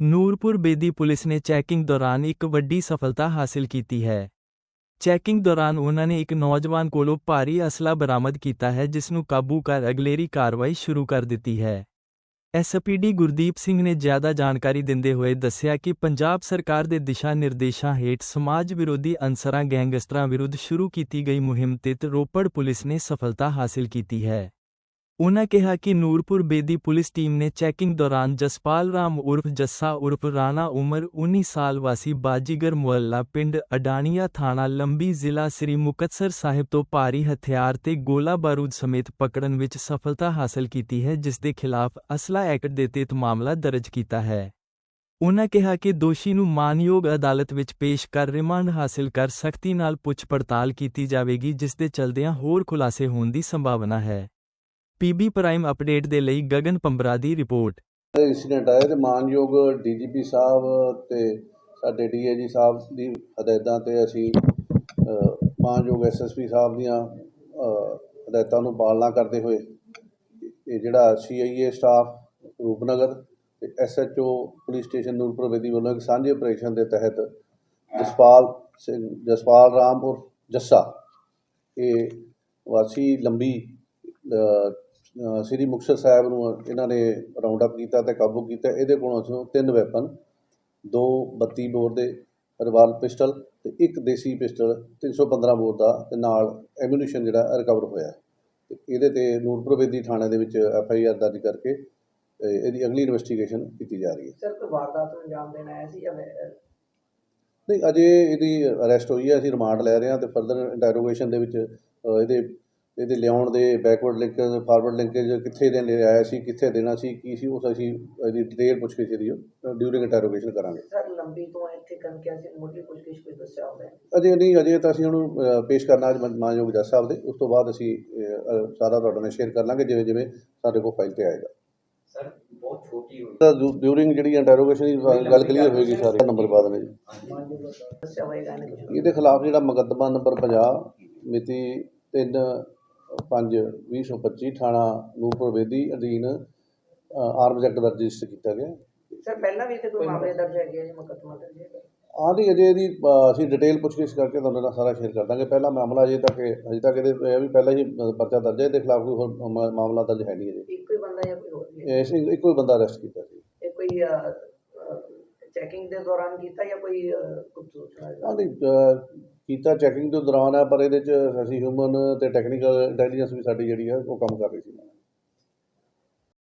Nurpur Bedi police ਨੇ checking ਦੌਰਾਨ ਇੱਕ ਵੱਡੀ ਸਫਲਤਾ ਹਾਸਲ ਕੀਤੀ ਹੈ। ਚੈਕਿੰਗ ਦੌਰਾਨ ਉਹਨਾਂ ਨੇ ਇੱਕ ਨੌਜਵਾਨ ਕੋਲੋਂ ਭਾਰੀ ਅਸਲਾ ਬਰਾਮਦ ਕੀਤਾ ਹੈ, ਜਿਸ ਨੂੰ ਕਾਬੂ ਕਰ ਅਗਲੇਰੀ ਕਾਰਵਾਈ ਸ਼ੁਰੂ ਕਰ ਦਿੱਤੀ ਹੈ। ਐਸਪੀਡੀ ਗੁਰਦੀਪ ਸਿੰਘ ਨੇ ਜ਼ਿਆਦਾ ਜਾਣਕਾਰੀ ਦਿੰਦੇ ਹੋਏ ਦੱਸਿਆ ਕਿ ਪੰਜਾਬ ਸਰਕਾਰ ਦੇ ਦਿਸ਼ਾ ਨਿਰਦੇਸ਼ਾਂ ਹੇਠ ਸਮਾਜ ਵਿਰੋਧੀ ਅਨਸਰਾਂ ਗੈਂਗਸਟਰਾਂ ਵਿਰੁੱਧ ਸ਼ੁਰੂ ਕੀਤੀ ਗਈ ਮੁਹਿੰਮ ਤਹਿਤ ਰੋਪੜ ਪੁਲਿਸ ਨੇ ਸਫਲਤਾ ਹਾਸਲ ਕੀਤੀ ਹੈ। ਉਨ੍ਹਾਂ ਕਿਹਾ ਕਿ ਨੂਰਪੁਰ ਬੇਦੀ ਪੁਲਿਸ ਟੀਮ ਨੇ ਚੈਕਿੰਗ ਦੌਰਾਨ ਜਸਪਾਲ ਰਾਮ ਉਰਫ ਜੱਸਾ ਉਰਫ ਰਾਣਾ ਉਮਰ 19 ਸਾਲ ਵਾਸੀ ਬਾਜੀਗਰ ਮੁਹੱਲਾ ਪਿੰਡ ਅਡਾਣੀਆਂ ਥਾਣਾ ਲੰਬੀ ਜ਼ਿਲ੍ਹਾ ਸ੍ਰੀ ਮੁਕਤਸਰ ਸਾਹਿਬ ਤੋਂ ਭਾਰੀ ਹਥਿਆਰ ਤੇ ਗੋਲਾ ਬਾਰੂਦ ਸਮੇਤ ਪਕੜਨ ਵਿੱਚ ਸਫਲਤਾ ਹਾਸਲ ਕੀਤੀ ਹੈ, ਜਿਸ ਦੇ ਖਿਲਾਫ ਅਸਲਾ ਐਕਟ ਦੇ ਤਹਿਤ ਮਾਮਲਾ ਦਰਜ ਕੀਤਾ ਹੈ। ਉਨ੍ਹਾਂ ਕਿਹਾ ਕਿ ਦੋਸ਼ੀ ਨੂੰ ਮਾਨਯੋਗ ਅਦਾਲਤ ਵਿੱਚ ਪੇਸ਼ ਕਰ ਰਿਮਾਂਡ ਹਾਸਲ ਕਰ ਸਖਤੀ ਨਾਲ ਪੁੱਛ ਪੜਤਾਲ ਕੀਤੀ ਜਾਵੇਗੀ, ਜਿਸ ਦੇ ਚਲਦਿਆਂ ਹੋਰ ਖੁਲਾਸੇ ਹੋਣ ਦੀ ਸੰਭਾਵਨਾ ਹੈ। ਪੀਬੀ ਪ੍ਰਾਈਮ ਅਪਡੇਟ ਦੇ ਲਈ ਗਗਨ ਪੰਬਰਾ ਦੀ ਰਿਪੋਰਟ। ਇੰਸੀਡੈਂਟ ਆਇਆ ਤੇ ਮਾਨਯੋਗ ਡੀਜੀਪੀ ਸਾਹਿਬ ਤੇ ਸਾਡੇ ਡੀਏਜੀ ਸਾਹਿਬ ਦੀ ਹਦਾਇਤਾਂ ਤੇ ਅਸੀਂ ਅ, ਮਾਨਯੋਗ ਐਸਐਸਪੀ ਸਾਹਿਬ ਦੀਆਂ ਹਦਾਇਤਾਂ ਨੂੰ ਪਾਲਣਾ ਕਰਦੇ ਹੋਏ ਇਹ ਜਿਹੜਾ ਸੀਆਈਏ ਸਟਾਫ ਰੂਪਨਗਰ ਤੇ SHO police station Nurpur Bedi ਵੱਲੋਂ ਇੱਕ ਸਾਂਝੇ ਆਪਰੇਸ਼ਨ ਦੇ ਤਹਿਤ ਜਸਪਾਲ ਸਿੰਘ ਜਸਪਾਲ ਰਾਮਪੁਰ ਜੱਸਾ ਇਹ ਵਾਸੀ ਲੰਬੀ ਸ੍ਰੀ ਮੁਕਤਸਰ ਸਾਹਿਬ ਨੂੰ ਇਹਨਾਂ ਨੇ ਰਾਉਂਡ ਅਪ ਕੀਤਾ ਤੇ ਕਾਬੂ ਕੀਤਾ। ਇਹਦੇ ਕੋਲੋਂ ਅਸੀਂ ਤਿੰਨ ਵੈਪਨ ਦੋ 32 ਬੋਰ ਦੇ ਰਿਵਾਲ ਪਿਸਟਲ ਤੇ ਇੱਕ ਦੇਸੀ ਪਿਸਟਲ 315 ਬੋਰ ਦਾ ਤੇ ਨਾਲ ਐਮੂਨੀਸ਼ਨ ਜਿਹੜਾ ਰਿਕਵਰ ਹੋਇਆ। ਤੇ ਇਹਦੇ ਤੇ ਨੂਰਪੁਰ ਬੇਦੀ ਥਾਣੇ ਦੇ ਵਿੱਚ ਐਫ ਆਈ ਆਰ ਦਰਜ ਕਰਕੇ ਇਹਦੀ ਅਗਲੀ ਇਨਵੈਸਟੀਗੇਸ਼ਨ ਕੀਤੀ ਜਾ ਰਹੀ ਹੈ। ਸਰ ਕੋਈ ਵਾਰਦਾਤ ਨੂੰ ਅੰਜਾਮ ਦੇਣ ਆਇਆ ਸੀ ਜਾਂ ਨਹੀਂ ਅਜੇ ਇਹਦੀ ਅਰੈਸਟ ਹੋਈ ਹੈ ਅਸੀਂ ਰਿਮਾਂਡ ਲੈ ਰਹੇ ਹਾਂ ਤੇ ਫਰਦਰ ਇੰਟਰੋਗੇਸ਼ਨ ਦੇ ਵਿੱਚ ਇਹਦੇ ਇਹਦੇ ਲਿਆਉਣ ਦੇ ਬੈਕਵਰਡ ਲਿੰਕੇਜ ਫਾਰਵਰਡ ਲਿੰਕੇਜ ਕਿੱਥੇ ਦੇ ਲੈ ਆਇਆ ਸੀ ਕਿੱਥੇ ਦੇਣਾ ਸੀ ਕੀ ਸੀ ਉਸ ਅਸੀਂ ਇਹਦੀ ਡਿਟੇਲ ਪੁੱਛ ਕੇ ਜਿਹੜੀ ਡਿਊਰਿੰਗ ਇੰਟਰੋਗੇਸ਼ਨ ਕਰਾਂਗੇ। ਸਰ ਲੰਬੀ ਤੋਂ ਇੱਥੇ ਕੰਕਿਆ ਸੀ ਮੁੱਢਲੀ ਪੁੱਛਗਿੱਛ ਕੋਈ ਦੱਸਿਆ ਹੋਵੇ। ਅਜੇ ਨਹੀਂ ਅਜੇ ਤਾਂ ਅਸੀਂ ਉਹਨੂੰ ਅ, ਪੇਸ਼ ਕਰਨਾ ਅੱਜ ਮਨ- ਮਾਨਯੋਗ ਜੱਜ ਸਾਹਿਬ ਦੇ। ਉਸ ਤੋਂ ਬਾਅਦ ਅਸੀਂ ਸਾਰਾ ਤੁਹਾਡੇ ਨਾਲ ਸ਼ੇਅਰ ਕਰ ਲਾਂਗੇ ਜਿਵੇਂ ਜਿਵੇਂ ਸਾਡੇ ਕੋਲ ਫਾਈਲ ਤੇ ਆਏਗਾ। ਸਰ ਬਹੁਤ ਛੋਟੀ ਹੋਈ। ਤਾਂ ਡਿਊਰਿੰਗ ਜਿਹੜੀ ਇੰਟਰੋਗੇਸ਼ਨ ਦੀ ਗੱਲ ਕਲੀਅਰ ਹੋਏਗੀ ਸਾਰੇ ਨੰਬਰ ਬਾਅਦ ਨੇ ਜੀ ਇਹਦੇ ਖਿਲਾਫ ਜਿਹੜਾ ਮੁਕੱਦਮਾ ਨੰਬਰ 50 ਮਿਤੀ 3 5 2025 ਥਾਣਾ ਨੂਰਪੁਰ ਬੇਦੀ ਅਧੀਨ ਆਰਮਜ਼ ਐਕਟ ਦਰਜ ਰਜਿਸਟਰ ਕੀਤਾ ਗਿਆ। ਸਰ ਪਹਿਲਾਂ ਵੀ ਇੱਥੇ ਕੋਈ ਮਾਮਲੇ ਦਰਜ ਹੈਗੇ ਆ ਜੀ ਮੁਕੱਦਮਾ ਦਰਜ ਹੈ ਆਦੀ ਅਜੇ ਇਹਦੀ ਅ, ਅਸੀਂ ਡਿਟੇਲ ਪੁੱਛਗਿੱਛ ਕਰਕੇ ਤੁਹਾਨੂੰ ਨਾਲ ਸਾਰਾ ਸ਼ੇਅਰ ਕਰ ਦਾਂਗੇ। ਪਹਿਲਾ ਮਾਮਲਾ ਅਜੇ ਤੱਕ ਅਜੇ ਤੱਕ ਇਹਦੇ ਇਹ ਵੀ ਪਹਿਲਾਂ ਹੀ ਅ, ਪਰਚਾ ਦਰਜ ਹੈ ਇਹਦੇ ਖਿਲਾਫ ਕੋਈ ਹੋਰ ਮਾ- ਮਾਮਲਾ ਦਰਜ ਹੈ ਨਹੀਂ ਅਜੇ। ਇੱਕੋ ਹੀ ਬੰਦਾ ਜਾਂ ਕੋਈ ਹੋਰ ਵੀ ਹੈ? ਇਸ ਇੱਕੋ ਹੀ ਬੰਦਾ ਅਰੈਸਟ ਕੀਤਾ ਸੀ। ਇਹ ਕੋਈ ਚੈਕਿੰਗ ਦੇ ਦੌਰਾਨ ਕੀਤਾ ਜਾਂ ਕੋਈ ਅਹ, ਸੂਚਨਾ ਦੇ ਆਦੀ ਕੀਤਾ ਚੈਕਿੰਗ ਦੇ ਦੌਰਾਨ ਹੈ ਪਰ ਇਹਦੇ ਚ ਅਸੀਂ ਹਿਊਮਨ ਤੇ ਟੈਕਨੀਕਲ ਇੰਟੈਲੀਜੈਂਸ ਵੀ ਸਾਡੀ ਜਿਹੜੀ ਹੈ ਉਹ ਕੰਮ ਕਰ ਰਹੀ ਸੀ।